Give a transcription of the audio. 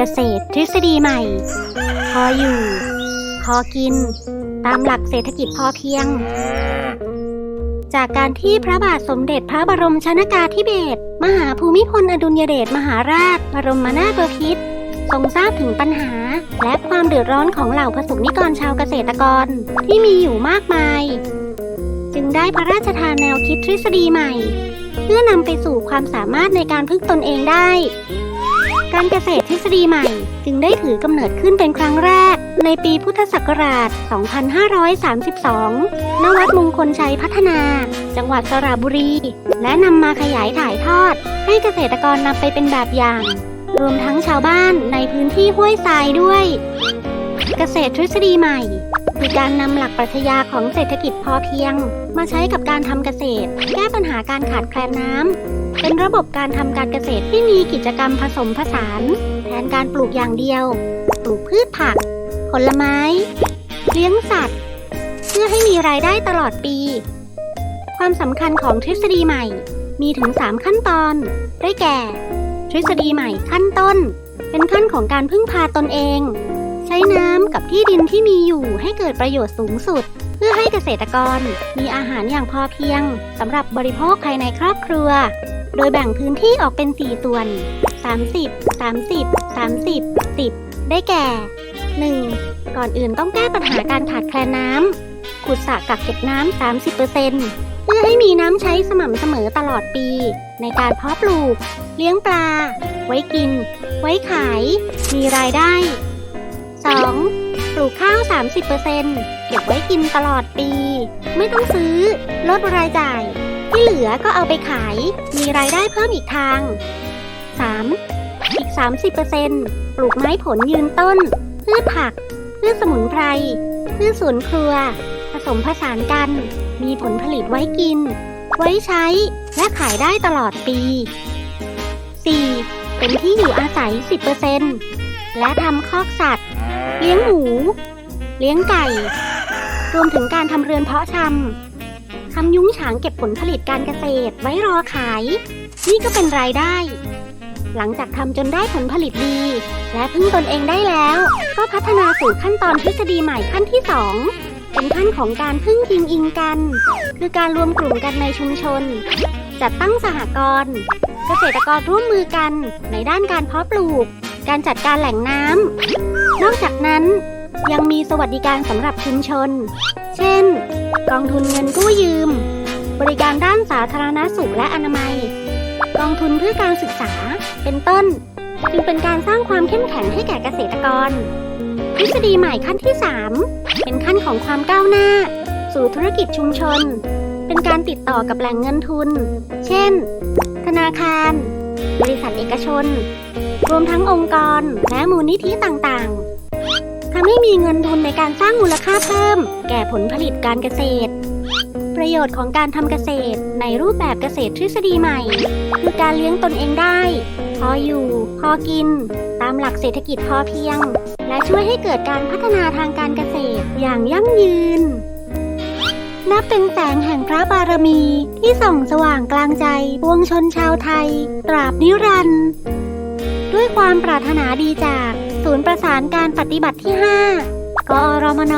เกษตรทฤษฎีใหม่ พออยู่ พอกิน ตามหลักเศรษฐกิจพอเพียง จากการที่พระบาทสมเด็จพระบรมชนากาธิเบศรมหาภูมิพลอดุลยเดชมหาราช บรมนาถบพิตรทรงทราบถึงปัญหา และความเดือดร้อนของเหล่าประสบนิกรชาวเกษตรกรที่มีอยู่มากมาย จึงได้พระราชทานแนวคิดทฤษฎีใหม่ เพื่อนำไปสู่ความสามารถในการพึ่งตนเองได้ การเกษตรทฤษฎีใหม่ จึงได้ถือกำเนิดขึ้นเป็นครั้งแรก ในปีพุทธศักราช 2532 ณ วัดมงคลชัยพัฒนา จังหวัดสระบุรี และนำมาขยายถ่ายทอด ให้เกษตรกรนำไปเป็นแบบอย่าง รวมทั้งชาวบ้านในพื้นที่ห้วยทรายด้วย เกษตรทฤษฎีใหม่ คือการนำหลักปรัชญาของเศรษฐกิจพอเพียง มาใช้กับการทำเกษตร แก้ปัญหาการขาดแคลนน้ำเป็นระบบการทำการเกษตรที่มีกิจกรรมผสมผสาน แทนการปลูกอย่างเดียว ปลูกพืชผัก ผลไม้ เลี้ยงสัตว์ เพื่อให้มีรายได้ตลอดปี ความสำคัญของทฤษฎีใหม่ มีถึง 3 ขั้นตอน ได้แก่ ทฤษฎีใหม่ขั้นต้น เป็นขั้นของการพึ่งพาตนเอง ใช้น้ำกับที่ดินที่มีอยู่ให้เกิดประโยชน์สูงสุด เพื่อให้เกษตรกรมีอาหารอย่างพอเพียงสำหรับบริโภคภายในครอบครัว โดยแบ่งพื้นที่ออกเป็น 4 ส่วน 30 30 30 10 ได้แก่ 1. ก่อนอื่นต้องแก้ปัญหาการขาดแคลนน้ำขุดสระกักเก็บน้ำ 30%เพื่อให้มีน้ำใช้สม่ำเสมอตลอดปี ในการเพาะปลูก เลี้ยงปลา ไว้กิน ไว้ขาย มีรายได้ 2. ปลูกข้าว 30%เก็บไว้กินตลอดปี ไม่ต้องซื้อ ลดรายจ่าย ที่เหลือก็เอาไปขาย มีรายได้เพิ่มอีกทาง 3. อีก 30%ปลูกไม้ผลยืนต้น พืชผัก พืชสมุนไพร พืชสวนครัว ผสมผสานกัน มีผลผลิตไว้กิน ไว้ใช้ และขายได้ตลอดปี 4. เป็นที่อยู่อาศัย 10% และทำคอกสัตว์ เลี้ยงหมู เลี้ยงไก่ รวมถึงการทำเรือนเพาะชำทำยุ้งฉางเก็บผลผลิตการเกษตรไว้รอขาย นี่ก็เป็นรายได้ หลังจากทำจนได้ผลผลิตดี และพึ่งตนเองได้แล้ว ก็พัฒนาสู่ขั้นตอนทฤษฎีใหม่ขั้นที่2เป็นขั้นของการพึ่งพิงอิงกัน คือการรวมกลุ่มกันในชุมชน จัดตั้งสหกรณ์ เกษตรกรร่วมมือกันในด้านการเพาะปลูก การจัดการแหล่งน้ำนอกจากนั้น ยังมีสวัสดิการสำหรับชุมชน เช่น กองทุนเงินกู้ยืม บริการด้านสาธารณสุขและอนามัย กองทุนเพื่อการศึกษา เป็นต้น จึงเป็นการสร้างความเข้มแข็งให้แก่เกษตรกร ทฤษฎีใหม่ขั้นที่ 3 เป็นขั้นของความก้าวหน้า สู่ธุรกิจชุมชน เป็นการติดต่อกับแหล่งเงินทุน เช่น ธนาคาร บริษัทเอกชน รวมทั้งองค์กรและมูลนิธิต่างๆทำให้มีเงินทุนในการสร้างมูลค่าเพิ่ม แก่ผลผลิตการเกษตร ประโยชน์ของการทำเกษตรในรูปแบบเกษตรทฤษฎีใหม่ คือการเลี้ยงตนเองได้ พออยู่ พอกิน ตามหลักเศรษฐกิจพอเพียง และช่วยให้เกิดการพัฒนาทางการเกษตรอย่างยั่งยืนนับเป็นแสงแห่งพระบารมีที่ส่องสว่างกลางใจปวงชนชาวไทย ตราบนิรันดร์ ด้วยความปรารถนาดีจาก ศูนย์ประสานการปฏิบัติที่ 5 กอรมน